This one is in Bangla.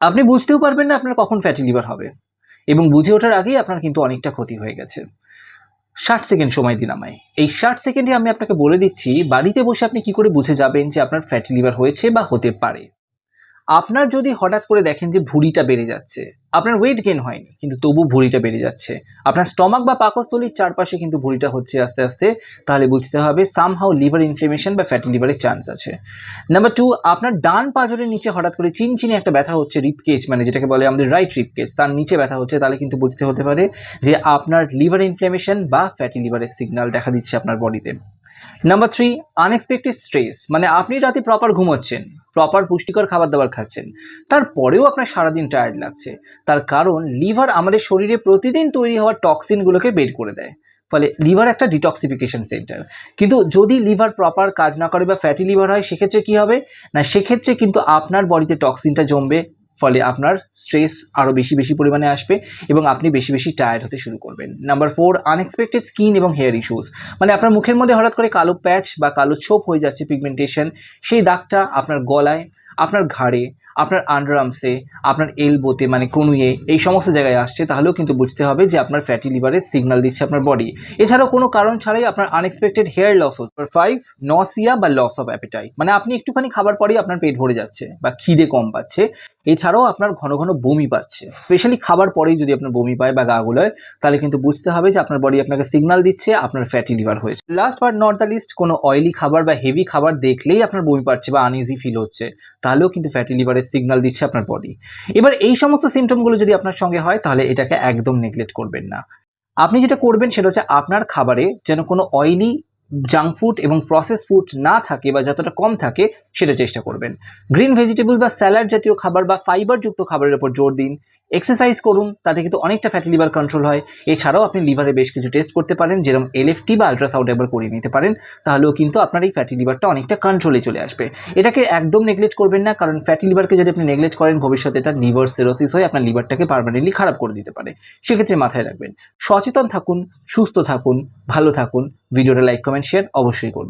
আপনি বুঝতেও পারবেন না আপনার কখন ফ্যাটি লিভার হবে। এবং বুঝে ওঠার আগেই আপনার কিন্তু অনেকটা ক্ষতি হয়ে গেছে। ষাট সেকেন্ড সময় দিন আমায় এই ষাট সেকেন্ডে আমি আপনাকে বলে দিচ্ছি, বাড়িতে বসে আপনি কি করে বুঝে যাবেন যে আপনার ফ্যাটি লিভার হয়েছে বা হতে পারে? আপনার যদি হঠাৎ করে দেখেন যে ভুঁড়িটা বেড়ে যাচ্ছে, আপনার ওয়েট গেন হয়নি, কিন্তু তবু ভুঁড়িটা বেড়ে যাচ্ছে, আপনার স্টমাক বা পাকস্থলীর চারপাশে কিন্তু ভুঁড়িটা হচ্ছে আস্তে আস্তে, তাহলে বুঝতে হবে সামহাউ লিভার ইনফ্লেমেশন বা ফ্যাটি লিভারের চান্স আছে। নাম্বার টু আপনার ডান পাজরের নিচে হঠাৎ করে চিনচিনে একটা ব্যথা হচ্ছে রিপকেজ মানে যেটাকে বলে আমাদের রাইট রিপকেজ তার নিচে ব্যথা হচ্ছে, তাহলে কিন্তু বুঝতে হতে পারে যে আপনার লিভার ইনফ্লেমেশন বা ফ্যাটি লিভারের সিগন্যাল দেখা দিচ্ছে আপনার বডিতে নাম্বার থ্রি আনএক্সপেক্টেড স্ট্রেস মানে আপনি রাতে প্রপার ঘুমোচ্ছেন প্রপার পুষ্টিকর খাবার দাবার খাচ্ছেন, তারপরেও আপনার সারাদিন টায়ার্ড লাগছে। তার কারণ লিভার আমাদের শরীরে প্রতিদিন তৈরি হওয়া টক্সিনগুলোকে বের করে দেয়। ফলে লিভার একটা ডিটক্সিফিকেশন সেন্টার কিন্তু যদি লিভার প্রপার কাজ না করে বা ফ্যাটি লিভার হয়, সেক্ষেত্রে কী হবে? না, সেক্ষেত্রে কিন্তু আপনার বডিতে টক্সিনটা জমবে ফলে আপনার স্ট্রেস আরও বেশি বেশি পরিমাণে আসবে এবং আপনি বেশি বেশি টায়ার্ড হতে শুরু করবেন। নাম্বার ফোর আনএক্সপেক্টেড স্কিন এবং হেয়ার ইস্যুস মানে আপনার মুখের মধ্যে হঠাৎ করে কালো প্যাচ বা কালো ছোপ হয়ে যাচ্ছে পিগমেন্টেশন সেই দাগটা আপনার গলায়, আপনার ঘাড়ে আপনার আন্ডারআর্মসে আপনার এলবোতে মানে কনুয়ে এই সমস্ত জায়গায় আসছে, তাহলেও কিন্তু বুঝতে হবে যে আপনার ফ্যাটি লিভারের সিগন্যাল দিচ্ছে আপনার বডি এছাড়াও কোনো কারণ ছাড়াই আপনার আনএক্সপেক্টেড হেয়ার লস হচ্ছে। ফাইভ নসিয়া বা লস অফ অ্যাপিটাইট মানে আপনি একটুখানি খাবার পরেই আপনার পেট ভরে যাচ্ছে বা খিদে কম পাচ্ছে। এছাড়াও আপনার ঘন ঘন বমি পাচ্ছে। স্পেশালি খাবার পরেই যদি আপনার বমি পায় বা গা গুলোয়, তাহলে কিন্তু বুঝতে হবে যে আপনার বডি আপনাকে সিগনাল দিচ্ছে, আপনার ফ্যাটি লিভার হয়েছে। Last but not the least কোনো অয়েলি খাবার বা হেভি খাবার দেখলেই আপনার বমি পাচ্ছে বা আনইজি ফিল হচ্ছে। তাহলেও কিন্তু ফ্যাটি লিভারের সিগন্যাল দিচ্ছে আপনার বডি এবার এই সমস্ত সিমটমগুলো যদি আপনার সঙ্গে হয়, তাহলে এটাকে একদম নেগলেক্ট করবেন না। আপনি যেটা করবেন, সেটা হচ্ছে আপনার খাবারে যেন কোনো অয়েলি জাঙ্ক ফুড এবং প্রসেস ফুড না থাকে বা যতটা কম থাকে, সেটা চেষ্টা করবেন। গ্রিন ভেজিটেবল বা স্যালাড জাতীয় খাবার বা ফাইবারযুক্ত খাবারের উপর জোর দিন। এক্সারসাইজ করুন, তাতে কিন্তু অনেকটা ফ্যাটি লিভার কন্ট্রোল হয়। এছাড়াও আপনি লিভারে বেশ কিছু টেস্ট করতে পারেন, যেরকম এলএফটি বা আলট্রাসাউন্ড একবার করিয়ে নিতে পারেন, তাহলেও কিন্তু আপনার এই ফ্যাটি লিভারটা অনেকটা কন্ট্রোলে চলে আসবে। এটাকে একদম নেগলেক্ট করবেন না, কারণ ফ্যাটি লিভারকে যদি আপনি নেগলেক্ট করেন, ভবিষ্যতে এটা লিভার সিরোসিস হয়ে আপনার লিভারটাকে পারমানেন্টলি খারাপ করে দিতে পারে। সেক্ষেত্রে মাথায় রাখবেন, সচেতন থাকুন, সুস্থ থাকুন, ভালো থাকুন। ভিডিওটা লাইক কমেন্ট শেয়ার অবশ্যই করুন।